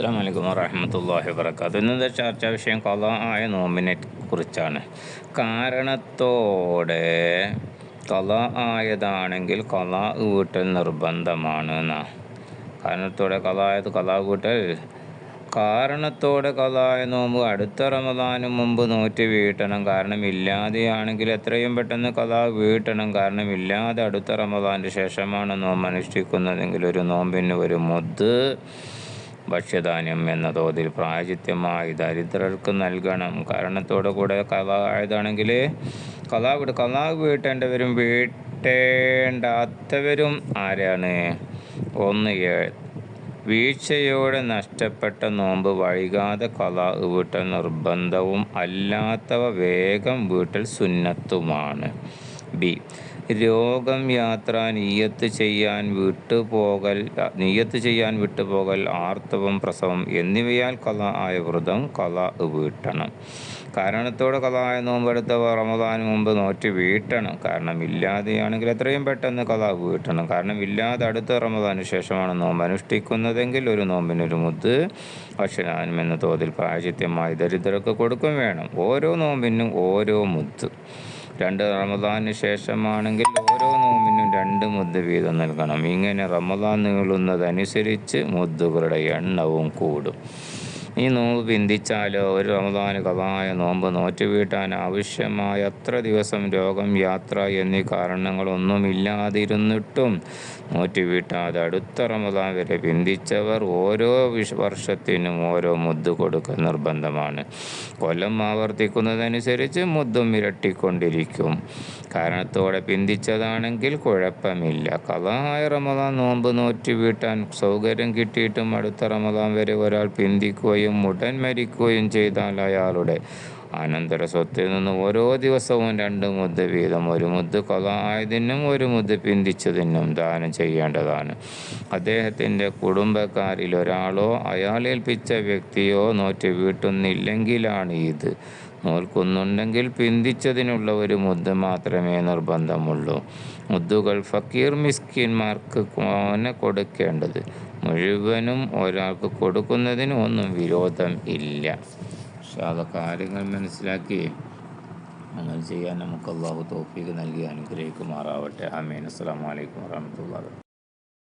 അസ്സാം വലൈക്കും വറഹമത്തല്ലാഹി വർക്കാത്തു ഇന്നത്തെ ചർച്ചാ വിഷയം കല ആയ നോമ്പിനെ കുറിച്ചാണ്. കാരണത്തോടെ കല ആയതാണെങ്കിൽ കല വീട്ടൽ നിർബന്ധമാണ് എന്നാ. കാരണത്തോടെ കല ആയത് കല വീട്ടൽ കാരണത്തോടെ കലായ നോമ്പ് അടുത്ത റമദാനു മുമ്പ് നോറ്റ് വീട്ടണം. കാരണം ഇല്ലാതെയാണെങ്കിൽ എത്രയും പെട്ടെന്ന് കൊല വീട്ടണം. കാരണം ഇല്ലാതെ അടുത്ത റമദാന്റെ ശേഷമാണ് നോമ്പ് അനുഷ്ഠിക്കുന്നതെങ്കിൽ ഒരു നോമ്പിന് ഒരു മുദ്ദ് ഭക്ഷ്യധാന്യം എന്ന തോതിൽ പ്രായചിത്യമായി ദരിദ്രർക്ക് നൽകണം. കാരണത്തോടു കൂടെ കഥ കലാ കഥ വിട് കഥ വീട്ടേണ്ടവരും വീട്ടേണ്ടാത്തവരും ആരാണ്? ഒന്ന് വീഴ്ചയോടെ നഷ്ടപ്പെട്ട നോമ്പ് വൈകാതെ കഥ വീട്ടൽ നിർബന്ധവും അല്ലാത്തവ വേഗം വീട്ടൽ സുന്നത്തുമാണ്. ബി രോഗം യാത്ര നീയത്ത് ചെയ്യാൻ വിട്ടുപോകൽ നീയത്ത് ചെയ്യാൻ വിട്ടുപോകൽ ആർത്തവം പ്രസവം എന്നിവയാൽ കല ആയ വ്രതം കല വീട്ടണം. കാരണത്തോടെ കല ആയ നോമ്പെടുത്ത റമദാന് മുമ്പ് നോറ്റ് വീട്ടണം. കാരണം ഇല്ലാതെയാണെങ്കിൽ എത്രയും പെട്ടെന്ന് കല വീട്ടണം. കാരണം ഇല്ലാതെ അടുത്ത റമദാന് ശേഷമാണ് നോമ്പ് അനുഷ്ഠിക്കുന്നതെങ്കിൽ ഒരു നോമ്പിനൊരു മുത്ത് ഭക്ഷണാനും എന്ന തോതിൽ പ്രായചിത്യമായി ദരിദ്രർക്ക് കൊടുക്കും വേണം. ഓരോ നോമ്പിനും ഓരോ മുദ്ദ് രണ്ട് റമദാന് ശേഷമാണെങ്കിൽ ഓരോ നോമിനും രണ്ട് മുദ്ദ വീതം നൽകണം. ഇങ്ങനെ റമദാൻ നീളുന്നതനുസരിച്ച് മുദ്ദുകളുടെ എണ്ണവും കൂടും. ഈ നോമ്പ് പിന്തിച്ചാലോ ഒരു റമദാന് കഥായ നോമ്പ് നോറ്റുവീട്ടാൻ ആവശ്യമായ അത്ര ദിവസം രോഗം യാത്ര എന്നീ കാരണങ്ങളൊന്നുമില്ലാതിരുന്നിട്ടും ഇല്ലാതിരുന്നിട്ടും വീട്ടാതെ അടുത്ത റമദാൻ വരെ പിന്തിച്ചവർ ഓരോ വർഷത്തിനും ഓരോ മുദ്ദ് കൊടുക്കൽ നിർബന്ധമാണ്. കൊല്ലം ആവർത്തിക്കുന്നതനുസരിച്ച് മുദ്ദും ഇരട്ടിക്കൊണ്ടിരിക്കും. കാരണത്തോടെ പിന്തിച്ചതാണെങ്കിൽ കുഴപ്പമില്ല. കഥായ റമദാൻ നോമ്പ് നോറ്റുവീട്ടാൻ സൗകര്യം കിട്ടിയിട്ടും അടുത്ത റമദാൻ വരെ ഒരാൾ പിന്തിക്കുകയും ഉടൻ മരിക്കുകയും ചെയ്താൽ അയാളുടെ അനന്തര സ്വത്തിൽ നിന്ന് ഓരോ ദിവസവും രണ്ട് മുദ്ദ വീതം ഒരു മുദ്ദ കൊലായതിനും ഒരു മുദ്ദ പിന്തിച്ചതിനും ദാനം ചെയ്യേണ്ടതാണ്. അദ്ദേഹത്തിന്റെ കുടുംബക്കാരിൽ ഒരാളോ അയാളേൽപ്പിച്ച വ്യക്തിയോ നോറ്റ് വീട്ടുന്നില്ലെങ്കിലാണ് ഇത്. നോൽക്കുന്നുണ്ടെങ്കിൽ പിന്തിച്ചതിനുള്ള ഒരു മുദ്ദ മാത്രമേ നിർബന്ധമുള്ളൂ. മുദ്ദുകൾ ഫക്കീർ മിസ്കിന്മാർക്ക് കൊടുക്കേണ്ടത്. മുഴുവനും ഒരാൾക്ക് കൊടുക്കുന്നതിന് ഒന്നും വിരോധം ഇല്ല. പക്ഷെ അത് കാര്യങ്ങൾ മനസ്സിലാക്കി അങ്ങനെ ചെയ്യാൻ നമുക്ക് അള്ളാഹു തോഫീക്ക് നൽകി അനുഗ്രഹിക്കുമാറാവട്ടെ. ആമീൻ. അസ്സാം വലൈക്കും വാഹമത്തല്ലാ